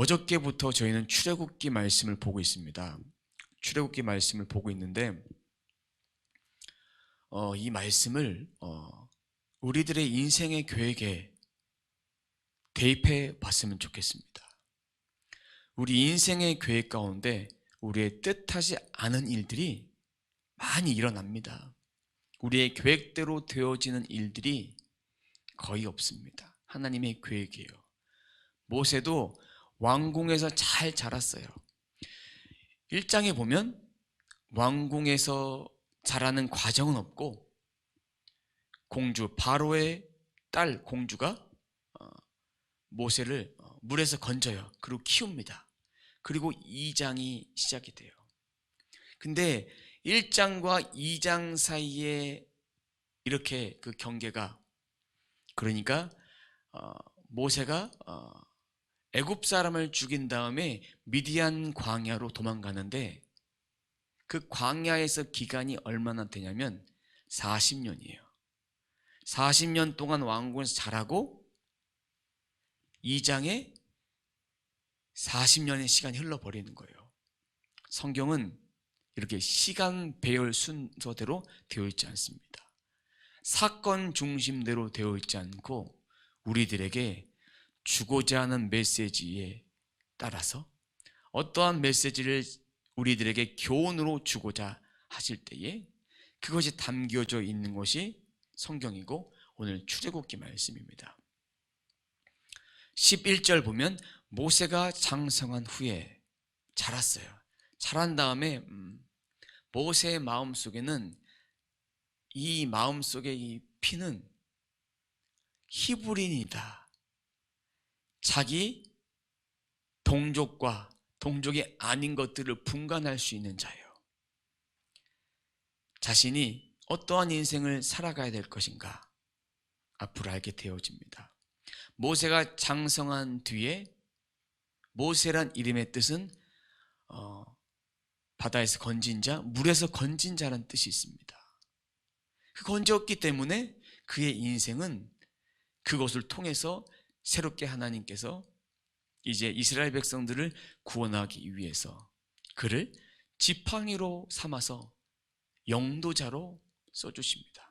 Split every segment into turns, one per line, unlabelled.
어저께부터 저희는 출애굽기 말씀을 보고 있습니다. 출애굽기 말씀을 보고 있는데 어, 이 말씀을 어, 우리들의 인생의 계획에 대입해 봤으면 좋겠습니다. 우리 인생의 계획 가운데 우리의 뜻하지 않은 일들이 많이 일어납니다. 우리의 계획대로 되어지는 일들이 거의 없습니다. 하나님의 계획이에요. 모세도 왕궁에서 잘 자랐어요. 1장에 보면 왕궁에서 자라는 과정은 없고 공주 바로의 딸 공주가 어, 모세를 어, 물에서 건져요. 그리고 키웁니다. 그리고 2장이 시작이 돼요. 근데 1장과 2장 사이에 이렇게 그 경계가 그러니까 어, 모세가 어, 애굽 사람을 죽인 다음에 미디안 광야로 도망가는데 그 광야에서 기간이 얼마나 되냐면 40년이에요. 40년 동안 왕궁에서 자라고 2장에 40년의 시간이 흘러버리는 거예요. 성경은 이렇게 시간 배열 순서대로 되어 있지 않습니다. 사건 중심대로 되어 있지 않고 우리들에게 주고자 하는 메시지에 따라서 어떠한 메시지를 우리들에게 교훈으로 주고자 하실 때에 그것이 담겨져 있는 것이 성경이고 오늘 출애굽기 말씀입니다. 11절 보면 모세가 장성한 후에 자랐어요. 자란 다음에 음, 모세의 마음 속에는 이 마음 속의 이 피는 히브린이다. 자기 동족과 동족이 아닌 것들을 분간할 수 있는 자예요. 자신이 어떠한 인생을 살아가야 될 것인가 앞으로 알게 되어집니다. 모세가 장성한 뒤에 모세란 이름의 뜻은 어, 바다에서 건진 자, 물에서 건진 자라는 뜻이 있습니다. 그 건졌기 때문에 그의 인생은 그것을 통해서 새롭게 하나님께서 이제 이스라엘 백성들을 구원하기 위해서 그를 지팡이로 삼아서 영도자로 써주십니다.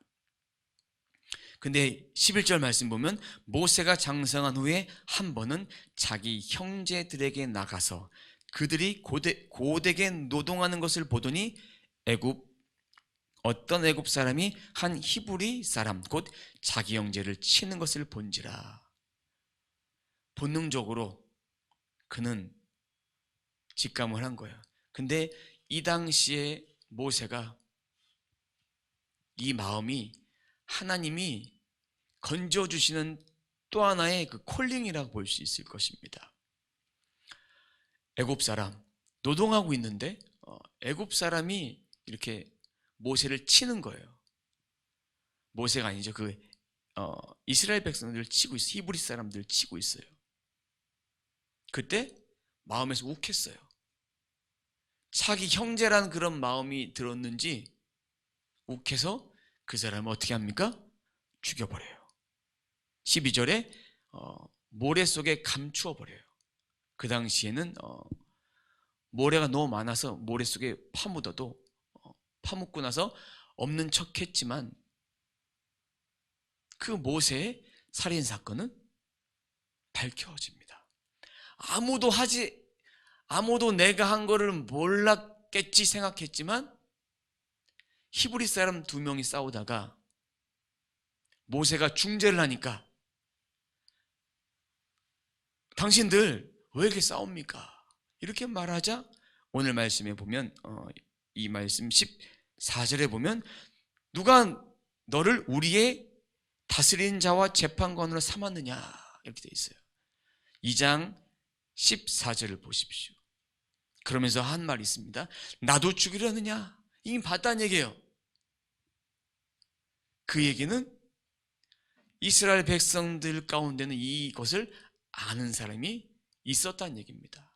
근데 11절 말씀 보면 모세가 장성한 후에 한 번은 자기 형제들에게 나가서 그들이 고대, 고되게 노동하는 것을 보더니 애굽 어떤 애굽 사람이 한 히브리 사람 곧 자기 형제를 치는 것을 본지라 본능적으로 그는 직감을 한 거예요. 근데 이 당시에 모세가 이 마음이 하나님이 건져주시는 또 하나의 그 콜링이라고 볼 수 있을 것입니다. 애굽 사람 노동하고 있는데 어, 애굽 사람이 이렇게 모세를 치는 거예요. 모세가 아니죠. 그 어, 이스라엘 백성들 치고 있어. 히브리 사람들 치고 있어요. 그때 마음에서 욱했어요. 자기 형제라는 그런 마음이 들었는지 욱해서 그 사람을 어떻게 합니까? 죽여버려요. 12절에 어, 모래 속에 감추어 버려요. 그 당시에는 어, 모래가 너무 많아서 모래 속에 파묻어도 어, 파묻고 나서 없는 척했지만 그 모세의 살인 사건은 밝혀집니다. 아무도 하지 아무도 내가 한 거를 몰랐겠지 생각했지만 히브리 사람 두 명이 싸우다가 모세가 중재를 하니까 당신들 왜 이렇게 싸웁니까? 이렇게 말하자 오늘 말씀에 보면 어, 이 말씀 14절에 보면 누가 너를 우리의 다스린 자와 재판관으로 삼았느냐 이렇게 돼 있어요. 2장 14절을 보십시오. 그러면서 한 말이 있습니다. 나도 죽이려느냐? 이미 봤다는 얘기예요. 그 얘기는 이스라엘 백성들 가운데는 이것을 아는 사람이 있었다는 얘기입니다.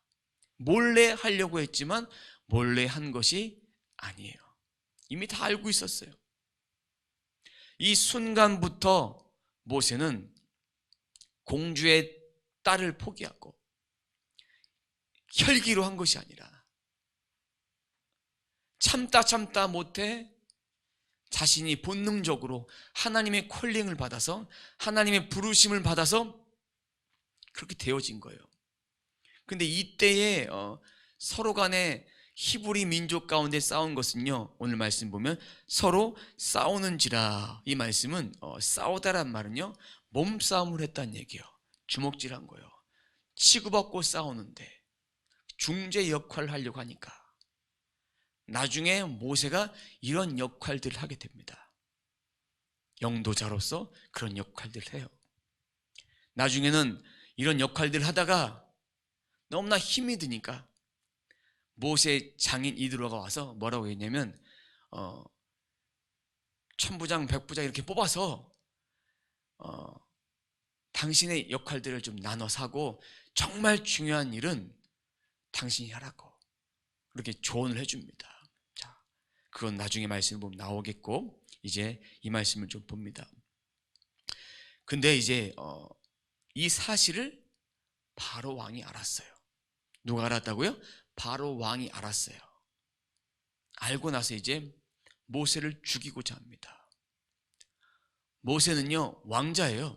몰래 하려고 했지만 몰래 한 것이 아니에요. 이미 다 알고 있었어요. 이 순간부터 모세는 공주의 딸을 포기하고 혈기로 한 것이 아니라 참다 참다 못해 자신이 본능적으로 하나님의 콜링을 받아서 하나님의 부르심을 받아서 그렇게 되어진 거예요. 근데 이때에 어, 서로 간에 히브리 민족 가운데 싸운 것은요. 오늘 말씀 보면 서로 싸우는지라 이 말씀은 어, 싸우다란 말은요. 몸싸움을 했다는 얘기예요. 주먹질한 거예요. 치고받고 싸우는데 중재 역할을 하려고 하니까 나중에 모세가 이런 역할들을 하게 됩니다. 영도자로서 그런 역할들을 해요. 나중에는 이런 역할들을 하다가 너무나 힘이 드니까 모세 장인 이드로가 와서 뭐라고 했냐면 어, 천부장 백부장 이렇게 뽑아서 어, 당신의 역할들을 좀 나눠서 하고 정말 중요한 일은 당신이 하라고 그렇게 조언을 해줍니다. 자, 그건 나중에 말씀 보면 나오겠고 이제 이 말씀을 좀 봅니다. 근데 이제 어, 이 사실을 바로 왕이 알았어요. 누가 알았다고요? 바로 왕이 알았어요. 알고 나서 이제 모세를 죽이고자 합니다. 모세는요 왕자예요.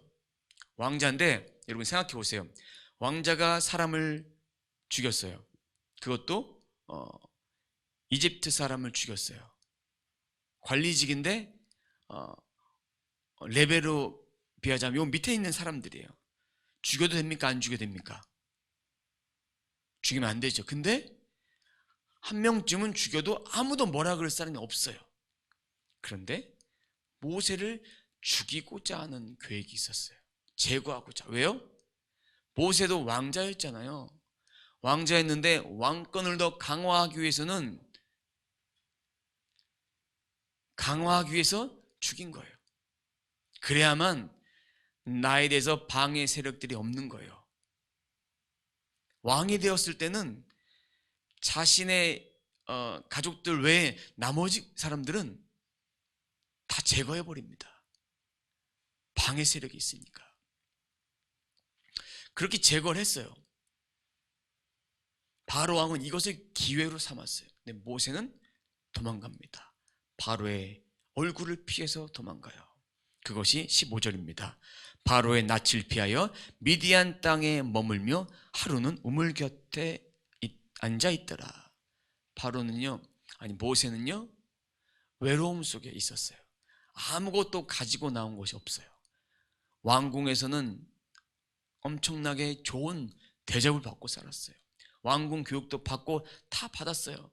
왕자인데 여러분 생각해 보세요. 왕자가 사람을 죽였어요. 그것도 어, 이집트 사람을 죽였어요. 관리직인데 어, 레벨로 비하자면 요 밑에 있는 사람들이에요. 죽여도 됩니까? 안 죽여도 됩니까? 죽이면 안 되죠. 근데 한 명쯤은 죽여도 아무도 뭐라 그럴 사람이 없어요. 그런데 모세를 죽이고자 하는 계획이 있었어요. 제거하고자. 왜요? 모세도 왕자였잖아요. 왕자였는데 왕권을 더 강화하기 위해서는 강화하기 위해서 죽인 거예요. 그래야만 나에 대해서 방해 세력들이 없는 거예요. 왕이 되었을 때는 자신의 어, 가족들 외에 나머지 사람들은 다 제거해 버립니다. 방해 세력이 있으니까. 그렇게 제거를 했어요. 바로 왕은 이것을 기회로 삼았어요. 근데 모세는 도망갑니다. 바로의 얼굴을 피해서 도망가요. 그것이 15절입니다. 바로의 낯을 피하여 미디안 땅에 머물며 하루는 우물 곁에 앉아 있더라. 바로는요, 아니 모세는요, 외로움 속에 있었어요. 아무것도 가지고 나온 것이 없어요. 왕궁에서는 엄청나게 좋은 대접을 받고 살았어요. 왕궁 교육도 받고 다 받았어요.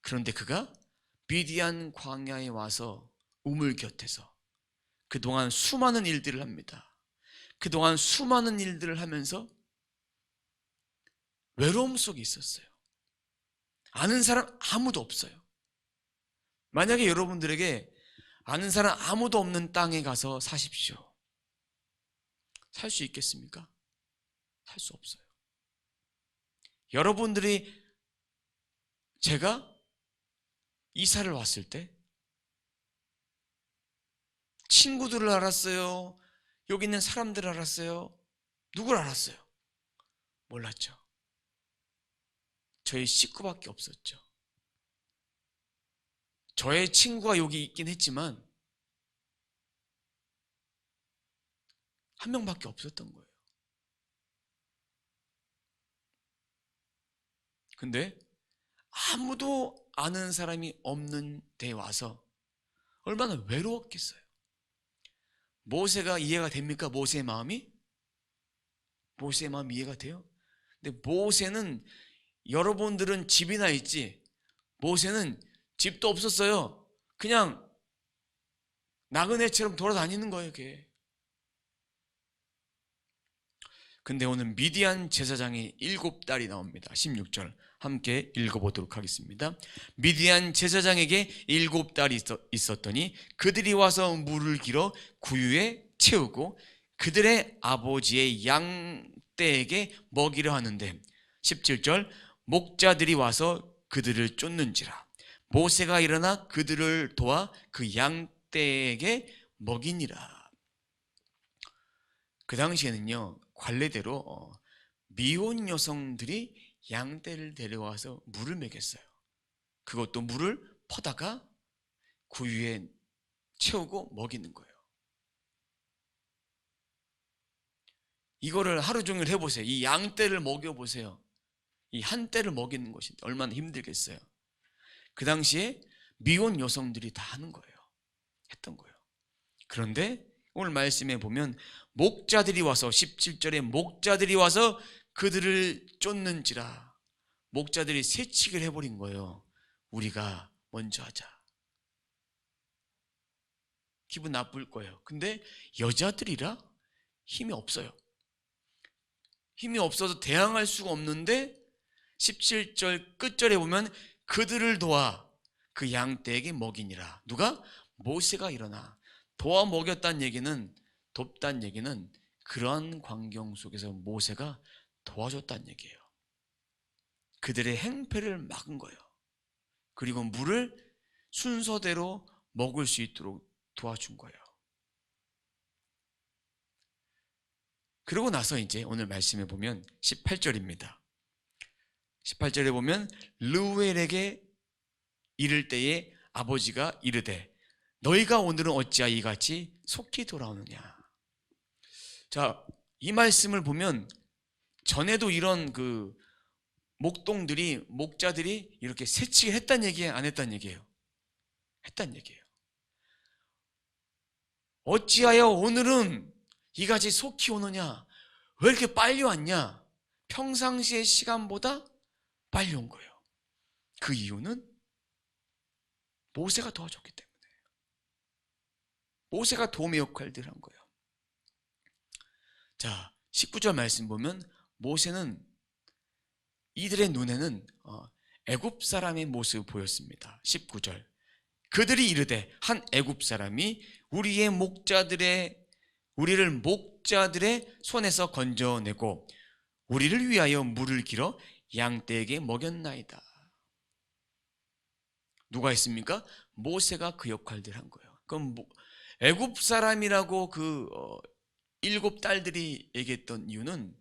그런데 그가 미디안 광야에 와서 우물 곁에서 그동안 수많은 일들을 합니다. 그동안 수많은 일들을 하면서 외로움 속에 있었어요. 아는 사람 아무도 없어요. 만약에 여러분들에게 아는 사람 아무도 없는 땅에 가서 사십시오. 살 수 있겠습니까? 살 수 없어요. 여러분들이 제가 이사를 왔을 때 친구들을 알았어요. 여기 있는 사람들을 알았어요. 누굴 알았어요? 몰랐죠. 저희 식구밖에 없었죠. 저의 친구가 여기 있긴 했지만 한 명밖에 없었던 거예요. 근데 아무도 아는 사람이 없는 데 와서 얼마나 외로웠겠어요. 모세가 이해가 됩니까? 모세의 마음이? 모세의 마음 이해가 돼요? 근데 모세는 여러분들은 집이나 있지 모세는 집도 없었어요. 그냥 나그네처럼 돌아다니는 거예요, 걔. 근데 오늘 미디안 제사장이 일곱 딸이 나옵니다. 16절 함께 읽어보도록 하겠습니다. 미디안 제사장에게 일곱 딸이 있었더니 그들이 와서 물을 길어 구유에 채우고 그들의 아버지의 양떼에게 먹이려 하는데 17절 목자들이 와서 그들을 쫓는지라 모세가 일어나 그들을 도와 그 양떼에게 먹이니라 그 당시에는요 관례대로 어, 미혼 여성들이 양떼를 데려와서 물을 먹였어요. 그것도 물을 퍼다가 그 위에 채우고 먹이는 거예요. 이거를 하루 종일 해보세요. 이 양떼를 먹여보세요. 이 한 떼를 먹이는 것이 얼마나 힘들겠어요. 그 당시에 미혼 여성들이 다 하는 거예요. 했던 거예요. 그런데 오늘 말씀에 보면 목자들이 와서 17절에 목자들이 와서 그들을 쫓는지라 목자들이 세칙을 해버린 거예요. 우리가 먼저 하자. 기분 나쁠 거예요. 근데 여자들이라 힘이 없어요. 힘이 없어서 대항할 수가 없는데 17절 끝절에 보면 그들을 도와 그 양떼에게 먹이니라. 누가? 모세가 일어나 도와 먹였다는 얘기는 돕다는 얘기는 그러한 광경 속에서 모세가 도와줬다는 얘기예요. 그들의 행패를 막은 거예요. 그리고 물을 순서대로 먹을 수 있도록 도와준 거예요. 그러고 나서 이제 오늘 말씀에 보면 18절입니다. 18절에 보면 르우엘에게 이를 때에 아버지가 이르되 너희가 오늘은 어찌하여 이같이 속히 돌아오느냐. 자, 이 말씀을 보면 전에도 이런 그 목동들이 목자들이 이렇게 세치게 했단 얘기예요, 안 했단 얘기예요? 했단 얘기예요. 어찌하여 오늘은 이같이 속히 오느냐? 왜 이렇게 빨리 왔냐? 평상시의 시간보다 빨리 온 거예요. 그 이유는 모세가 도와줬기 때문에. 모세가 도움의 역할들을 한 거예요. 자, 19절 말씀 보면 모세는 이들의 눈에는 어, 애굽 사람의 모습을 보였습니다. 19절. 그들이 이르되 한 애굽 사람이 우리의 목자들의 우리를 목자들의 손에서 건져내고 우리를 위하여 물을 길어 양떼에게 먹였나이다. 누가 했습니까? 모세가 그 역할들을 한 거예요. 그럼 뭐, 애굽 사람이라고 그 어, 일곱 딸들이 얘기했던 이유는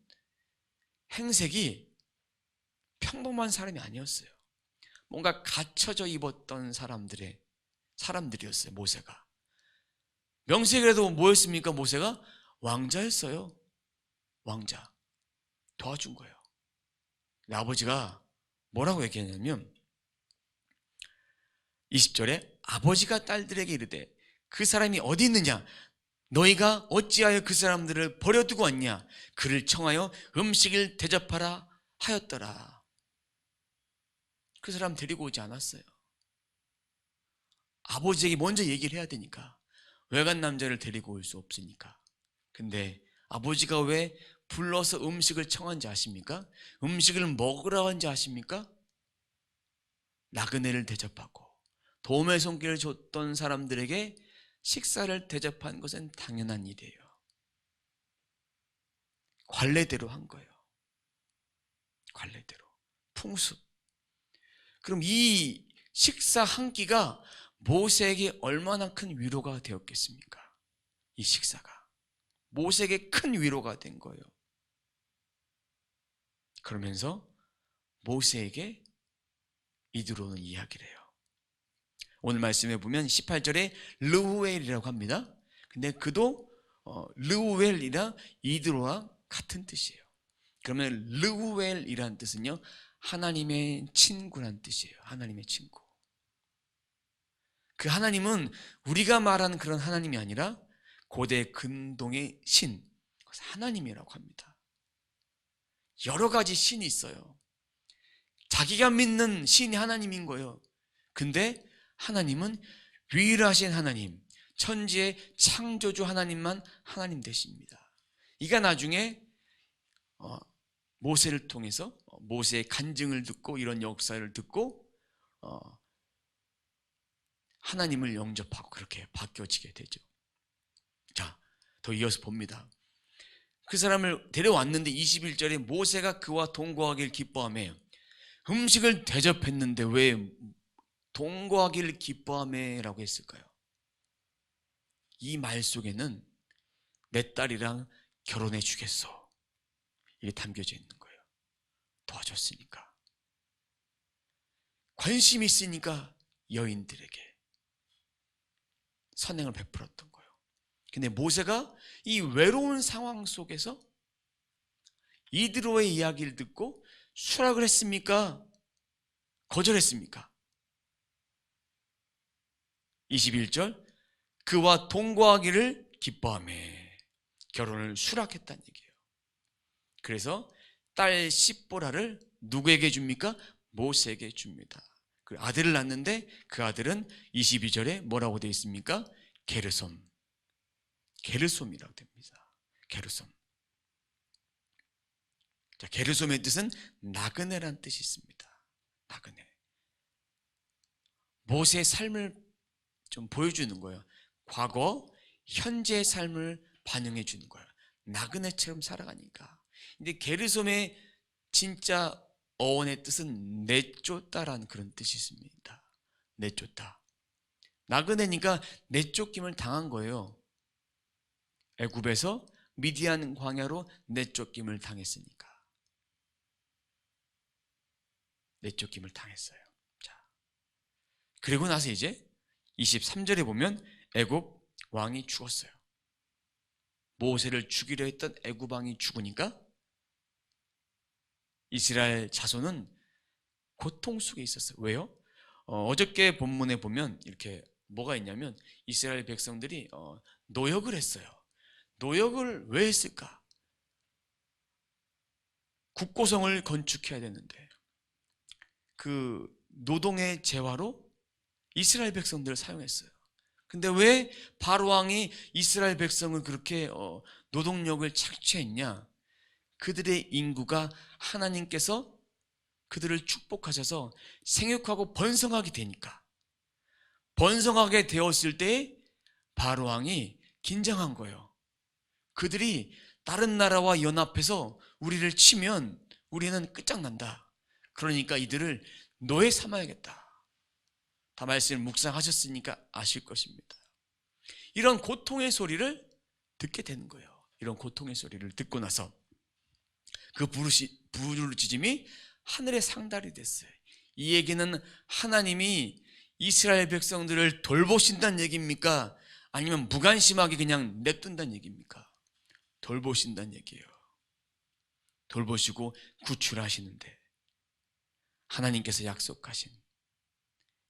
행색이 평범한 사람이 아니었어요. 뭔가 갖춰져 입었던 사람들의 사람들이었어요. 모세가 명색이라도 뭐였습니까? 모세가 왕자였어요. 왕자 도와준 거예요. 아버지가 뭐라고 얘기했냐면 20절에 아버지가 딸들에게 이르되 그 사람이 어디 있느냐 너희가 어찌하여 그 사람들을 버려두고 왔냐? 그를 청하여 음식을 대접하라 하였더라. 그 사람 데리고 오지 않았어요. 아버지에게 먼저 얘기를 해야 되니까. 외간 남자를 데리고 올 수 없으니까. 근데 아버지가 왜 불러서 음식을 청한지 아십니까? 음식을 먹으라고 한지 아십니까? 나그네를 대접하고 도움의 손길을 줬던 사람들에게 식사를 대접한 것은 당연한 일이에요. 관례대로 한 거예요. 관례대로. 풍습. 그럼 이 식사 한 끼가 모세에게 얼마나 큰 위로가 되었겠습니까? 이 식사가. 모세에게 큰 위로가 된 거예요. 그러면서 모세에게 이들어오는 이야기를 해요. 오늘 말씀에 보면 18절에 르우엘이라고 합니다. 근데 그도 어, 르우엘이라 이드로와 같은 뜻이에요. 그러면 르우엘이라는 뜻은요. 하나님의 친구란 뜻이에요. 하나님의 친구. 그 하나님은 우리가 말하는 그런 하나님이 아니라 고대 근동의 신, 하나님이라고 합니다. 여러 가지 신이 있어요. 자기가 믿는 신이 하나님인 거예요. 근데 하나님은 유일하신 하나님, 천지의 창조주 하나님만 하나님 되십니다. 이가 나중에 어, 모세를 통해서 어, 모세의 간증을 듣고 이런 역사를 듣고 어, 하나님을 영접하고 그렇게 바뀌어지게 되죠. 자, 더 이어서 봅니다. 그 사람을 데려왔는데 21절에 모세가 그와 동거하길 기뻐하며 음식을 대접했는데 왜 동거하기를 기뻐하며라고 했을까요? 이 말 속에는 내 딸이랑 결혼해 주겠어. 이게 담겨져 있는 거예요. 도와줬으니까. 관심이 있으니까 여인들에게 선행을 베풀었던 거예요. 근데 모세가 이 외로운 상황 속에서 이드로의 이야기를 듣고 수락을 했습니까? 거절했습니까? 21절 그와 동거하기를 기뻐하며 결혼을 수락했다는 얘기예요. 그래서 딸 십보라를 누구에게 줍니까? 모세에게 줍니다. 그 아들을 낳는데 그 아들은 22절에 뭐라고 되어 있습니까? 게르솜. 게르솜이라고 됩니다. 게르솜. 자, 게르솜의 뜻은 나그네란 뜻이 있습니다. 나그네. 모세의 삶을 좀 보여주는 거예요. 과거, 현재의 삶을 반영해 주는 거예요. 나그네처럼 살아가니까. 근데 게르솜의 진짜 어원의 뜻은 내쫓다라는 그런 뜻이 있습니다. 내쫓다. 나그네니까 내쫓김을 당한 거예요. 애굽에서 미디안 광야로 내쫓김을 당했으니까. 내쫓김을 당했어요. 자. 그리고 나서 이제 23절에 보면 애굽 왕이 죽었어요. 모세를 죽이려 했던 애굽 왕이 죽으니까 이스라엘 자손은 고통 속에 있었어요. 왜요? 어, 저께 본문에 보면 이렇게 뭐가 있냐면 이스라엘 백성들이 어, 노역을 했어요. 노역을 왜 했을까? 국고성을 건축해야 되는데 그 노동의 재화로 이스라엘 백성들을 사용했어요. 근데 왜 바로 왕이 이스라엘 백성을 그렇게 어, 노동력을 착취했냐? 그들의 인구가 하나님께서 그들을 축복하셔서 생육하고 번성하게 되니까 번성하게 되었을 때 바로 왕이 긴장한 거예요. 그들이 다른 나라와 연합해서 우리를 치면 우리는 끝장난다. 그러니까 이들을 노예 삼아야겠다. 다 말씀을 묵상하셨으니까 아실 것입니다. 이런 고통의 소리를 듣게 되는 거예요. 이런 고통의 소리를 듣고 나서 그 부르시, 부르짖음이 하늘의 상달이 됐어요. 이 얘기는 하나님이 이스라엘 백성들을 돌보신다는 얘기입니까? 아니면 무관심하게 그냥 냅둔다는 얘기입니까? 돌보신다는 얘기예요. 돌보시고 구출하시는데 하나님께서 약속하신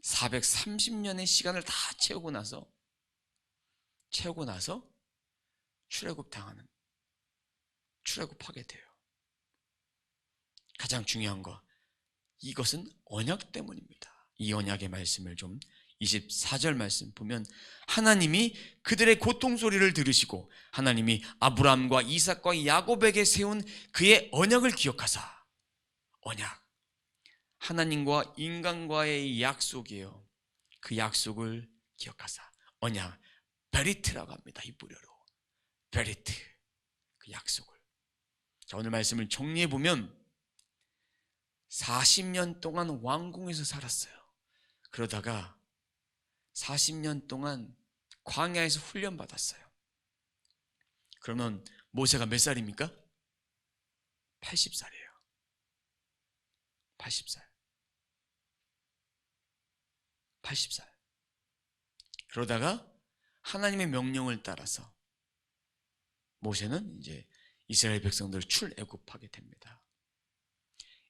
430년의 시간을 다 채우고 나서 채우고 나서 출애굽 당하는 출애굽하게 돼요. 가장 중요한 거 이것은 언약 때문입니다. 이 언약의 말씀을 좀 24절 말씀 보면 하나님이 그들의 고통 소리를 들으시고 하나님이 아브라함과 이삭과 야곱에게 세운 그의 언약을 기억하사 언약 하나님과 인간과의 약속이에요. 그 약속을 기억하사 언약 베리트라고 합니다. 히브리어로 베리트 그 약속을 자 오늘 말씀을 정리해 보면 40년 동안 왕궁에서 살았어요. 그러다가 40년 동안 광야에서 훈련 받았어요. 그러면 모세가 몇 살입니까? 80살이에요. 80살. 80살. 그러다가 하나님의 명령을 따라서 모세는 이제 이스라엘 백성들을 출애굽하게 됩니다.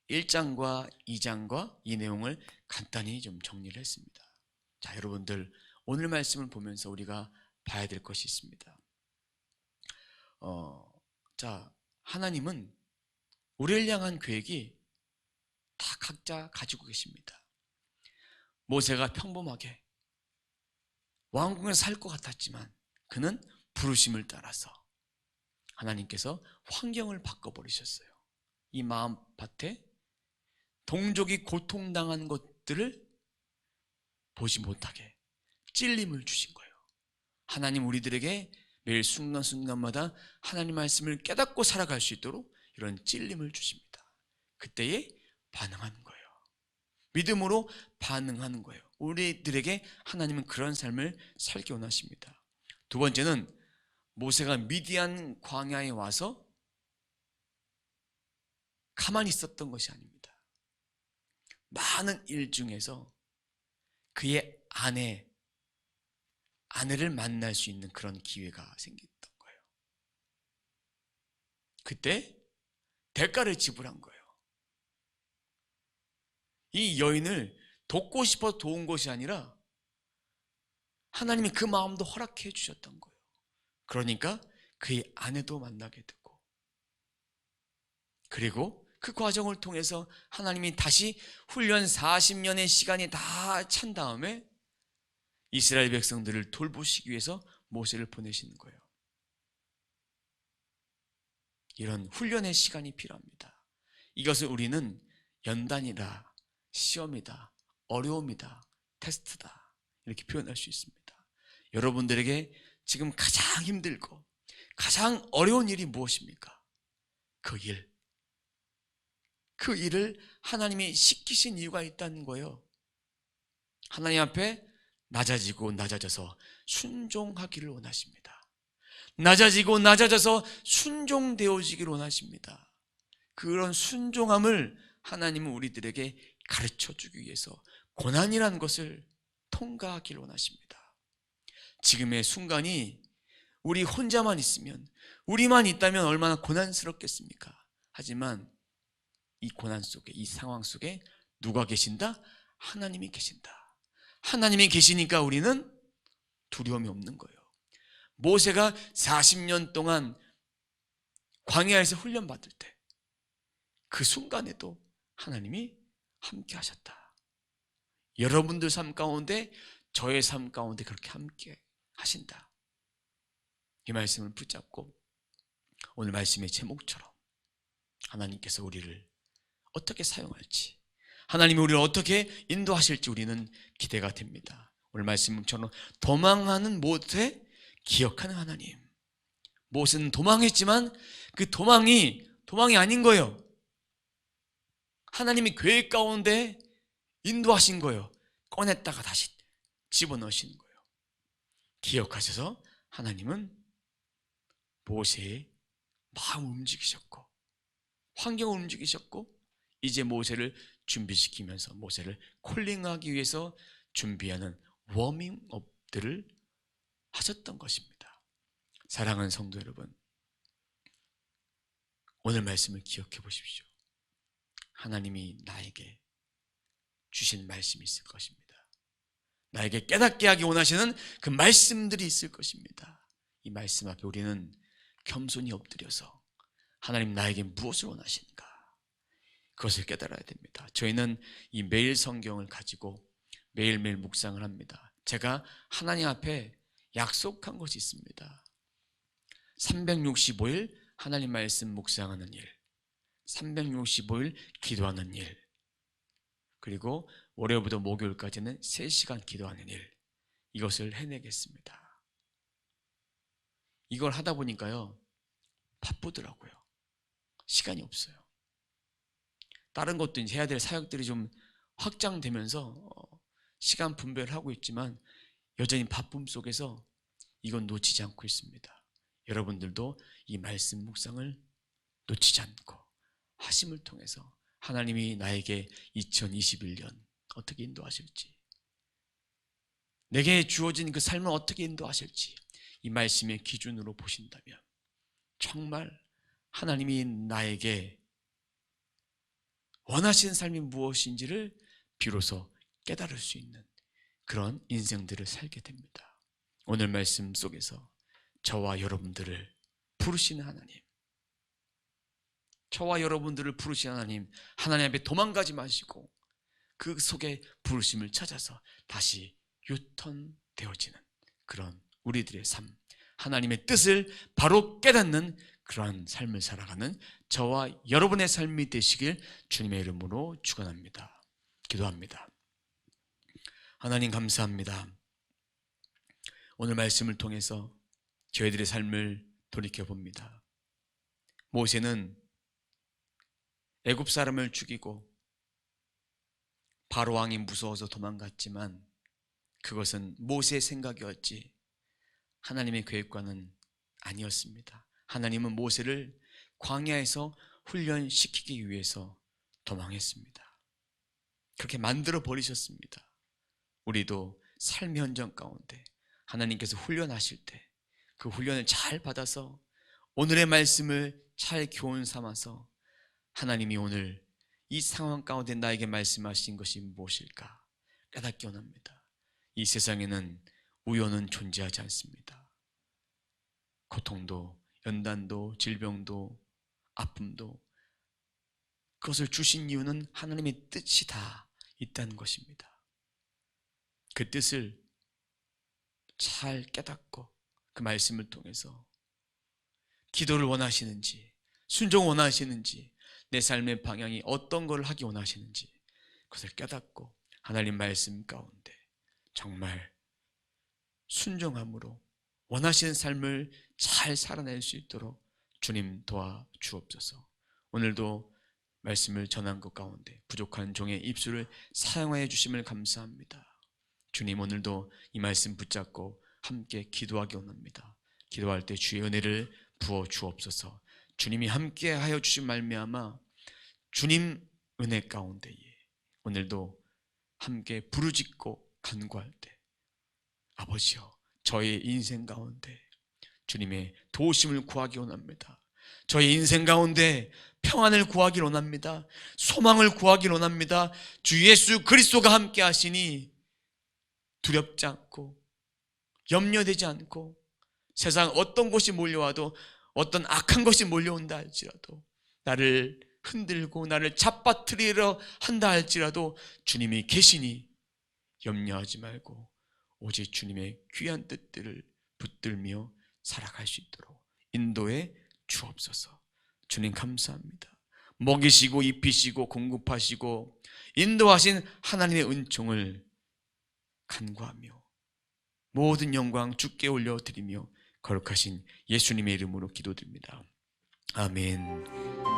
1장과 2장과 이 내용을 간단히 좀 정리를 했습니다. 자, 여러분들 오늘 말씀을 보면서 우리가 봐야 될 것이 있습니다. 어, 자, 하나님은 우리를 향한 계획이 다 각자 가지고 계십니다. 모세가 평범하게 왕궁에서 살것 같았지만 그는 부르심을 따라서 하나님께서 환경을 바꿔버리셨어요. 이 마음밭에 동족이 고통당한 것들을 보지 못하게 찔림을 주신 거예요. 하나님 우리들에게 매일 순간순간마다 하나님 말씀을 깨닫고 살아갈 수 있도록 이런 찔림을 주십니다. 그때에 반응하는 거예요. 믿음으로 반응하는 거예요. 우리들에게 하나님은 그런 삶을 살기 원하십니다. 두 번째는 모세가 미디안 광야에 와서 가만히 있었던 것이 아닙니다. 많은 일 중에서 그의 아내, 아내를 만날 수 있는 그런 기회가 생겼던 거예요. 그때 대가를 지불한 거예요. 이 여인을 돕고 싶어 도운 것이 아니라 하나님이 그 마음도 허락해 주셨던 거예요. 그러니까 그의 아내도 만나게 되고 그리고 그 과정을 통해서 하나님이 다시 훈련 40년의 시간이 다 찬 다음에 이스라엘 백성들을 돌보시기 위해서 모세를 보내시는 거예요. 이런 훈련의 시간이 필요합니다. 이것을 우리는 연단이다, 시험이다, 어려움이다, 테스트다 이렇게 표현할 수 있습니다. 여러분들에게 지금 가장 힘들고 가장 어려운 일이 무엇입니까? 그 일. 그 일을 하나님이 시키신 이유가 있다는 거예요. 하나님 앞에 낮아지고 낮아져서 순종하기를 원하십니다. 낮아지고 낮아져서 순종되어지기를 원하십니다. 그런 순종함을 하나님은 우리들에게 가르쳐 주기 위해서 고난이라는 것을 통과하기를 원하십니다. 지금의 순간이 우리 혼자만 있으면, 우리만 있다면 얼마나 고난스럽겠습니까? 하지만 이 고난 속에, 이 상황 속에 누가 계신다? 하나님이 계신다. 하나님이 계시니까 우리는 두려움이 없는 거예요. 모세가 40년 동안 광야에서 훈련받을 때 그 순간에도 하나님이 함께 하셨다. 여러분들 삶 가운데 저의 삶 가운데 그렇게 함께 하신다. 이 말씀을 붙잡고 오늘 말씀의 제목처럼 하나님께서 우리를 어떻게 사용할지 하나님이 우리를 어떻게 인도하실지 우리는 기대가 됩니다. 오늘 말씀처럼 도망하는 모세 기억하는 하나님. 모세는 도망했지만 그 도망이 도망이 아닌 거예요. 하나님이 계획 가운데 인도하신 거예요. 꺼냈다가 다시 집어넣으시는 거예요. 기억하셔서 하나님은 모세의 마음을 움직이셨고 환경을 움직이셨고 이제 모세를 준비시키면서 모세를 콜링하기 위해서 준비하는 워밍업들을 하셨던 것입니다. 사랑하는 성도 여러분, 오늘 말씀을 기억해 보십시오. 하나님이 나에게 주신 말씀이 있을 것입니다. 나에게 깨닫게 하기 원하시는 그 말씀들이 있을 것입니다. 이 말씀 앞에 우리는 겸손히 엎드려서 하나님 나에게 무엇을 원하시는가? 그것을 깨달아야 됩니다. 저희는 이 매일 성경을 가지고 매일매일 묵상을 합니다. 제가 하나님 앞에 약속한 것이 있습니다. 365일 하나님 말씀 묵상하는 일, 365일 기도하는 일, 그리고 월요일부터 목요일까지는 3시간 기도하는 일, 이것을 해내겠습니다. 이걸 하다 보니까요, 바쁘더라고요. 시간이 없어요. 다른 것도 이제 해야 될 사역들이 좀 확장되면서 어, 시간 분배를 하고 있지만 여전히 바쁨 속에서 이건 놓치지 않고 있습니다. 여러분들도 이 말씀 묵상을 놓치지 않고 하심을 통해서 하나님이 나에게 2021년 어떻게 인도하실지 내게 주어진 그 삶을 어떻게 인도하실지 이 말씀의 기준으로 보신다면 정말 하나님이 나에게 원하시는 삶이 무엇인지를 비로소 깨달을 수 있는 그런 인생들을 살게 됩니다. 오늘 말씀 속에서 저와 여러분들을 부르시는 하나님, 저와 여러분들을 부르시는 하나님, 하나님 앞에 도망가지 마시고 그 속에 부르심을 찾아서 다시 유턴되어지는 그런 우리들의 삶, 하나님의 뜻을 바로 깨닫는 그러한 삶을 살아가는 저와 여러분의 삶이 되시길 주님의 이름으로 축원합니다. 기도합니다. 하나님 감사합니다. 오늘 말씀을 통해서 저희들의 삶을 돌이켜 봅니다. 모세는 애굽 사람을 죽이고 바로 왕이 무서워서 도망갔지만 그것은 모세의 생각이었지 하나님의 계획과는 아니었습니다. 하나님은 모세를 광야에서 훈련시키기 위해서 도망했습니다. 그렇게 만들어 버리셨습니다. 우리도 삶의 현장 가운데 하나님께서 훈련하실 때 그 훈련을 잘 받아서 오늘의 말씀을 잘 교훈 삼아서 하나님이 오늘 이 상황 가운데 나에게 말씀하신 것이 무엇일까 깨닫기 원합니다. 이 세상에는 우연은 존재하지 않습니다. 고통도, 연단도, 질병도, 아픔도 그것을 주신 이유는 하나님의 뜻이 다 있다는 것입니다. 그 뜻을 잘 깨닫고 그 말씀을 통해서 기도를 원하시는지, 순종 원하시는지, 내 삶의 방향이 어떤 걸 하기 원하시는지 그것을 깨닫고 하나님 말씀 가운데 정말 순종함으로 원하시는 삶을 잘 살아낼 수 있도록 주님 도와 주옵소서. 오늘도 말씀을 전한 것 가운데 부족한 종의 입술을 사용하여 주심을 감사합니다. 주님 오늘도 이 말씀 붙잡고 함께 기도하기 원합니다. 기도할 때 주의 은혜를 부어 주옵소서. 주님이 함께 하여 주신 말미암아 주님 은혜 가운데에 오늘도 함께 부르짖고 간구할 때 아버지여 저의 인생 가운데 주님의 도우심을 구하기 원합니다. 저의 인생 가운데 평안을 구하기 원합니다. 소망을 구하기 원합니다. 주 예수 그리스도가 함께 하시니 두렵지 않고 염려되지 않고 세상 어떤 것이 몰려와도 어떤 악한 것이 몰려온다 할지라도 나를 흔들고 나를 잡아뜨리려 한다 할지라도 주님이 계시니 염려하지 말고 오직 주님의 귀한 뜻들을 붙들며 살아갈 수 있도록 인도해 주옵소서. 주님 감사합니다. 먹이시고 입히시고 공급하시고 인도하신 하나님의 은총을 간구하며 모든 영광 주께 올려드리며 거룩하신 예수님의 이름으로 기도드립니다. 아멘.